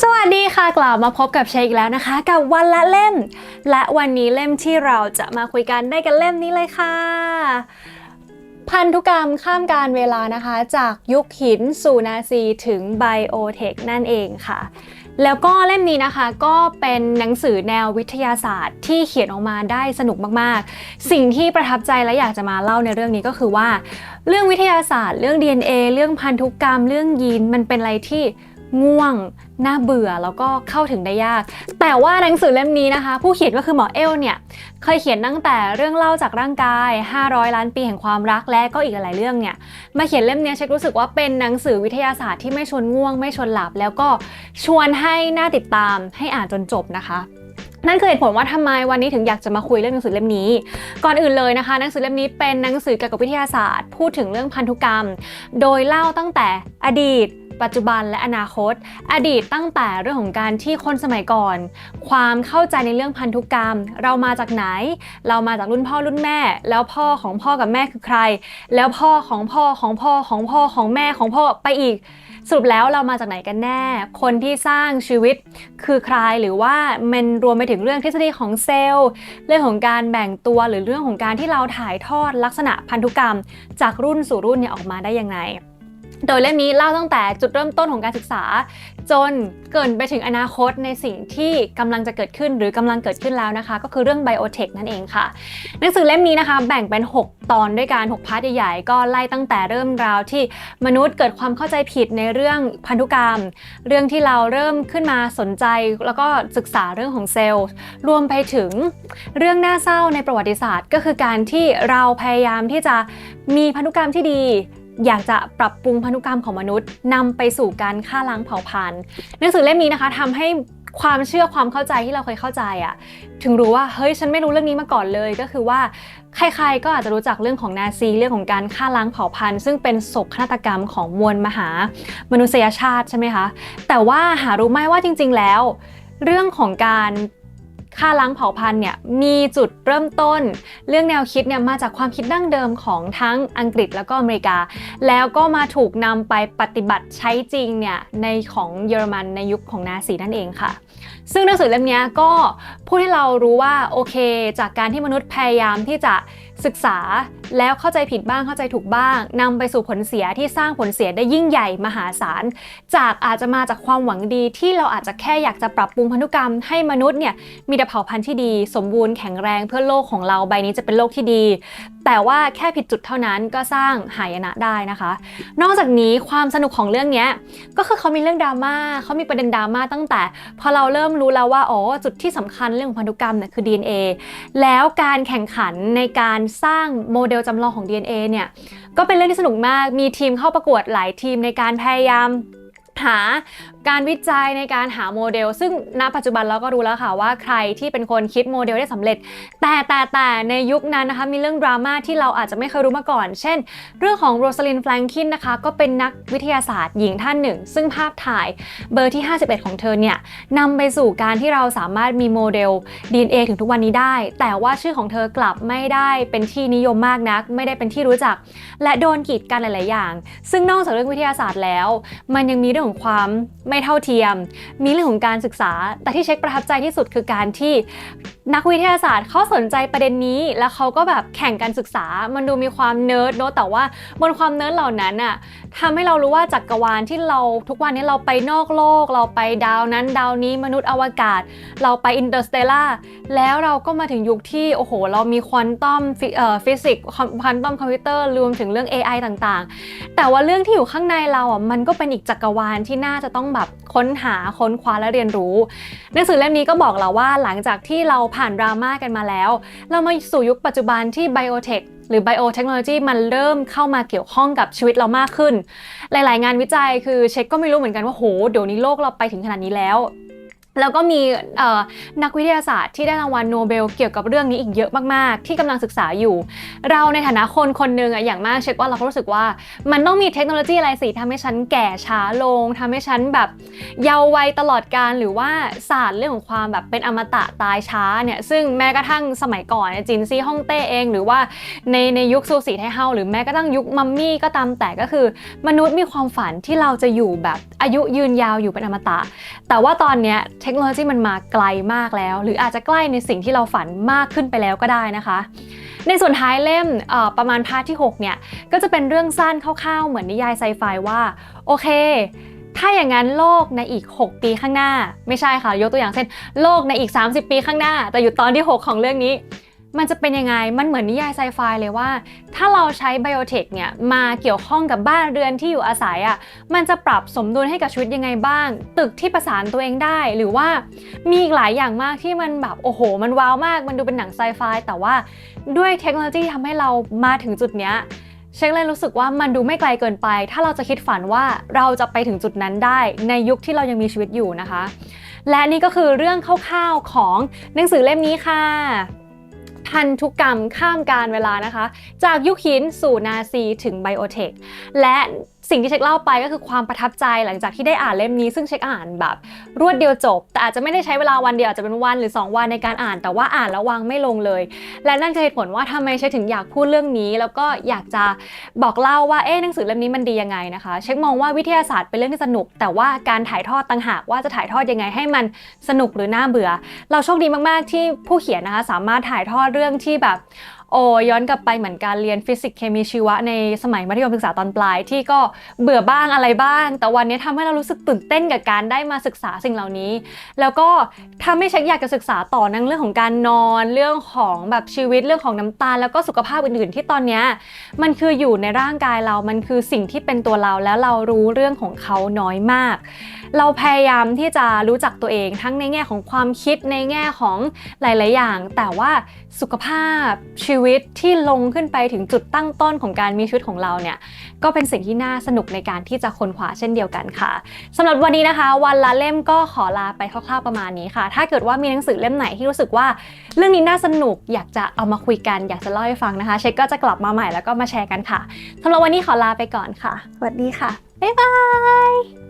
สวัสดีค่ะกลับมาพบกับเชคอีกแล้วนะคะ กับวันละเล่ม และวันนี้เล่มที่เราจะมาคุยกันได้กันเล่มนี้เลยค่ะ พันธุกรรมข้ามการเวลานะคะ จากยุคหินสู่นาซีถึงไบโอเทคนั่นเองค่ะ แล้วก็เล่มนี้นะคะก็เป็นหนังสือแนววิทยาศาสตร์ที่เขียนออกมาได้สนุกมากๆ สิ่งที่ประทับใจและอยากจะมาเล่าในเรื่องนี้ก็คือว่า เรื่องวิทยาศาสตร์ เรื่อง DNA เรื่องพันธุกรรม เรื่องยีนมันเป็นอะไรที่ ง่วง น่าเบื่อแล้วก็เข้าถึงได้ยาก แต่ว่าหนังสือเล่มนี้นะคะ ผู้เขียนก็คือหมอเอลเนี่ยเคยเขียนตั้งแต่เรื่องเล่าจากร่างกาย 500 ล้านปีแห่งความรักและก็อีกหลายเรื่องเนี่ยมาเขียนเล่มนี้เช็ครู้สึกว่าเป็นหนังสือวิทยาศาสตร์ที่ไม่ชวนง่วงไม่ชวนหลับ แล้วก็ชวนให้น่าติดตามให้อ่านจนจบนะคะนั่นคือเหตุผลว่าทำไมวันนี้ถึงอยากจะมาคุยเรื่องหนังสือเล่มนี้ ก่อนอื่นเลยนะคะหนังสือเล่มนี้เป็นหนังสือเกี่ยวกับวิทยาศาสตร์ พูดถึงเรื่องพันธุกรรม โดยเล่าตั้งแต่อดีต ปัจจุบันและอนาคต อดีตตั้งแต่เรื่องของการที่คนสมัยก่อน ความเข้าใจในเรื่องพันธุกรรม เรามาจากไหน เรามาจากรุ่นพ่อรุ่นแม่ แล้วพ่อของพ่อกับแม่คือใคร แล้วพ่อของพ่อของพ่อของพ่อของแม่ของพ่อไปอีกสรุปแล้วเรามาจากไหนกันแน่ คนที่สร้างชีวิตคือใครหรือว่ามันรวมไปถึงเรื่องทฤษฎีของเซลล์ เรื่องของการแบ่งตัวหรือเรื่องของการที่เราถ่ายทอดลักษณะพันธุกรรม จากรุ่นสู่รุ่นเนี่ยออกมาได้ยังไง โดยเล่มนี้เล่าตั้งแต่จุดเริ่มต้นของการศึกษา จนเกินไปถึงอนาคตในสิ่งที่กำลังจะเกิดขึ้นหรือกำลังเกิดขึ้นแล้วนะคะ ก็คือเรื่องไบโอเทคนั่นเองค่ะ หนังสือเล่มนี้นะคะแบ่งเป็น 6 ตอนด้วยกัน 6 พาร์ทใหญ่ๆ ก็ไล่ตั้งแต่เริ่มราวที่มนุษย์เกิดความเข้าใจผิดในเรื่องพันธุกรรม เรื่องที่เราเริ่มขึ้นมาสนใจ แล้วก็ศึกษาเรื่องของเซลล์ รวมไปถึงเรื่องน่าเศร้าในประวัติศาสตร์ ก็คือการที่เราพยายามที่จะมีพันธุกรรมที่ดี อยากจะปรับปรุงพันธุกรรมของมนุษย์นำไปสู่การฆ่าล้างเผ่าพันธุ์หนังสือเล่มนี้นะคะทำให้ความเชื่อความเข้าใจที่เราเคยเข้าใจอะถึงรู้ว่าเฮ้ยฉันไม่รู้เรื่องนี้มาก่อนเลยก็คือว่าใครๆก็อาจจะรู้จักเรื่องของนาซีเรื่องของการฆ่าล้างเผ่าพันธุ์ ซึ่งเป็นโศกนาฏกรรมของมวลมหามนุษยชาติใช่ไหมคะแต่ว่าหารู้ไหมว่าจริง ๆแล้ว เรื่องของการ ฆ่าล้างเผ่าพันธุ์เนี่ยมีจุดเริ่มต้น เรื่องแนวคิดเนี่ยมาจากความคิดดั้งเดิมของทั้งอังกฤษแล้วก็อเมริกา แล้วก็มาถูกนำไปปฏิบัติใช้จริงเนี่ยในของเยอรมันในยุคของนาซีนั่นเองค่ะ ซึ่งหนังสือเล่มนี้ก็พูดให้เรารู้ว่าโอเค จากการที่มนุษย์พยายามที่จะศึกษา แล้วเข้าใจผิดบ้างเข้าใจถูกบ้างนำไปสู่ผลเสียที่สร้างผลเสียได้ยิ่งใหญ่มหาศาลจากอาจจะมาจากความหวังดีที่เราอาจจะแค่อยากจะปรับปรุงพันธุกรรมให้มนุษย์เนี่ยมีแต่เผ่าพันธุ์ที่ดี สมบูรณ์แข็งแรงเพื่อโลกของเราใบนี้จะเป็นโลกที่ดี แต่ว่าแค่ผิดจุดเท่านั้นก็สร้างหายนะได้นะคะ นอกจากนี้ความสนุกของเรื่องนี้ก็คือเขามีเรื่องดราม่าเขามีประเด็นดราม่าตั้งแต่ พอเราเริ่มรู้แล้วว่าอ๋อจุดที่สำคัญเรื่องของพันธุกรรมเนี่ยคือ DNA แล้วการแข่งขันในการสร้างโมเดลจำลองของ DNA เนี่ย ก็เป็นเรื่องที่สนุกมาก มีทีมเข้าประกวดหลายทีมในการพยายาม หาการวิจัยในการหาโมเดล ซึ่งณปัจจุบันเราก็รู้แล้วค่ะว่าใครที่เป็นคนคิดโมเดลได้สำเร็จ แต่แต่แต่ในยุคนั้นนะคะมีเรื่องดราม่าที่เราอาจจะไม่เคยรู้มาก่อน เช่น เรื่องของโรสลินแฟรงคินนะคะก็เป็นนักวิทยาศาสตร์หญิงท่านหนึ่ง ซึ่งภาพถ่ายเบอร์ที่ 51 ของเธอเนี่ยนำไปสู่การที่เราสามารถมีโมเดล DNA ถึงทุกวันนี้ได้ แต่ว่าชื่อของเธอกลับไม่ได้เป็นที่นิยมมากนัก ไม่ได้เป็นที่รู้จัก และโดนกีดกันหลาย ๆ อย่าง ซึ่งนอกจากเรื่องวิทยาศาสตร์แล้ว มันยังมีเรื่องของความไม่เท่าเทียม มีเรื่องของการศึกษา แต่ที่เช็คประทับใจที่สุดคือการที่นักวิทยาศาสตร์เขาสนใจประเด็นนี้ แล้วเขาก็แบบแข่งกันศึกษา มันดูมีความเนิร์ดเนอะแต่ว่าบนความเนิร์ดเหล่านั้นอะทำให้เรารู้ว่าจักรวาลที่เราทุกวันนี้เราไปนอกโลก เราไปดาวนั้นดาวนี้มนุษย์อวกาศ เราไปอินเตอร์สเตลาแล้วเราก็มาถึงยุคที่โอ้โห เรามีควอนตัมฟิสิกส์ควอนตัมคอมพิวเตอร์รวมถึงเรื่อง AI ต่างๆ แต่ว่าเรื่องที่อยู่ข้างในเราอะมันก็เป็นอีกจักรวาลที่น่าจะต้องแบบค้นหาค้นคว้าและเรียนรู้หนังสือเล่มนี้ก็บอกเราว่าหลังจากที่เราผ่านดราม่ากันมาแล้ว เรามาสู่ยุคปัจจุบันที่ไบโอเทคหรือไบโอเทคโนโลยีมันเริ่มเข้ามาเกี่ยวข้องกับชีวิตเรามากขึ้น หลาย ๆ งานวิจัยคือเช็คก็ไม่รู้เหมือนกันว่าโหเดี๋ยวนี้โลกเราไปถึงขนาดนี้แล้ว แล้วก็มีนักวิทยาศาสตร์ที่ได้รางวัลโนเบลเกี่ยวกับเรื่องนี้อีกเยอะมากๆ ที่กำลังศึกษาอยู่ เราในฐานะคนคนหนึ่งอะอย่างมากเช็คว่าเราก็รู้สึกว่า มันต้องมีเทคโนโลยีอะไรสิทำให้ฉันแก่ช้าลงทำให้ฉันแบบเยาว์วัยตลอดการหรือว่าศาสตร์เรื่องของความแบบเป็นอมตะตายช้าเนี่ยซึ่งแม้กระทั่งสมัยก่อนจินซี่ฮ่องเต้เอง หรือว่าในในยุคซูสีไทเฮาหรือแม้กระทั่งยุคมัมมี่ก็ตามแต่ก็คือ มนุษย์มีความฝันที่เราจะอยู่แบบอายุยืนยาวอยู่เป็นอมตะ แต่ว่าตอนเนี้ยเทคโนโลยีมันมาไกลมากแล้ว หรืออาจจะใกล้ในสิ่งที่เราฝันมากขึ้นไปแล้วก็ได้นะคะ ในส่วนท้ายเล่มประมาณพาร์ทที่ 6 เนี่ย ก็จะเป็นเรื่องสั้นคร่าวๆ เหมือนนิยายไซไฟว่า โอเค ถ้าอย่างนั้นโลกในอีก 6 ปีข้างหน้า ไม่ใช่ค่ะ ยกตัวอย่างเช่น โลกในอีก 30 ปีข้างหน้า แต่อยู่ตอนที่ 6 ของเรื่องนี้ มันจะเป็นยังไง มันเหมือนนิยายไซไฟเลยว่า ถ้าเราใช้ไบโอเทคเนี่ยมาเกี่ยวข้องกับบ้านเรือนที่อยู่อาศัยอะ่ะ มันจะปรับสมดุลให้กับชีวิตยังไงบ้าง ตึกที่ประสานตัวเองได้ หรือว่ามีอีกหลายอย่างมากที่มันแบบโอ้โห มันว้าวมาก มันดูเป็นหนังไซไฟแต่ว่าด้วยเทคโนโลยีทำให้เรามาถึงจุดเนี้ยเช็คเลยรู้สึกว่ามันดูไม่ไกลเกินไป ถ้าเราจะคิดฝันว่าเราจะไปถึงจุดนั้นได้ในยุคที่เรายังมีชีวิตอยู่นะคะ และนี่ก็คือเรื่องคร่าวๆของหนังสือเล่มนี้ค่ะ พันธุกรรมข้ามการเวลานะคะ จากยุคหินสู่นาซีถึงไบโอเทค และ สิ่งที่เช็คเล่าไปก็คือความประทับใจหลังจากที่ได้อ่านเล่มนี้ ซึ่งเช็คอ่านแบบ รวดเดียวจบ แต่อาจจะไม่ได้ใช้เวลาวันเดียวอาจจะเป็นวันหรือ 2 วันในการอ่าน แต่ว่าอ่านแล้ววางไม่ลงเลย และนั่นคือเหตุผลว่าทำไมเช็คถึงอยากพูดเรื่องนี้ แล้วก็อยากจะบอกเล่าว่าเอ๊ะหนังสือเล่มนี้มันดียังไงนะคะ เช็คมองว่าวิทยาศาสตร์เป็นเรื่องที่สนุก แต่ว่าการถ่ายทอดต่างหากว่าจะถ่ายทอดยังไงให้มันสนุกหรือน่าเบื่อ เราโชคดีมากๆที่ผู้เขียนนะคะสามารถถ่ายทอดเรื่องที่แบบ โอ้ย้อนกลับไปเหมือนการเรียนฟิสิกส์เคมีชีวะในสมัยมัธยมศึกษาตอนปลายที่ก็เบื่อบ้างอะไรบ้าง แต่วันนี้ทำให้เรารู้สึกตื่นเต้นกับการได้มาศึกษาสิ่งเหล่านี้ แล้วก็ทำให้เช็คอยากจะศึกษาต่อในเรื่องของการนอนเรื่องของแบบชีวิตเรื่องของน้ำตาล แล้วก็สุขภาพอื่นๆ ที่ตอนนี้มันคืออยู่ในร่างกายเรา มันคือสิ่งที่เป็นตัวเราแล้วเรารู้เรื่องของเขาน้อยมาก เราพยายามที่จะรู้จักตัวเองทั้งในแง่ของความคิดในแง่ของหลาย ๆ อย่าง แต่ว่าสุขภาพชีววิตที่ลงขึ้นไปถึงจุดตั้งต้นของการมีชีวิตของเราเนี่ยก็เป็นสิ่งที่น่าสนุกในการที่จะค้นคว้าเช่นเดียวกันค่ะสำหรับวันนี้นะคะ วันละเล่มก็ขอลาไปคร่าวๆประมาณนี้ค่ะ ถ้าเกิดว่ามีหนังสือเล่มไหนที่รู้สึกว่า เรื่องนี้น่าสนุกอยากจะเอามาคุยกันอยากจะเล่าให้ฟังนะคะ เช็คก็จะกลับมาใหม่แล้วก็มาแชร์กันค่ะสำหรับวันนี้ขอลาไปก่อนค่ะสวัสดีค่ะบ๊ายบาย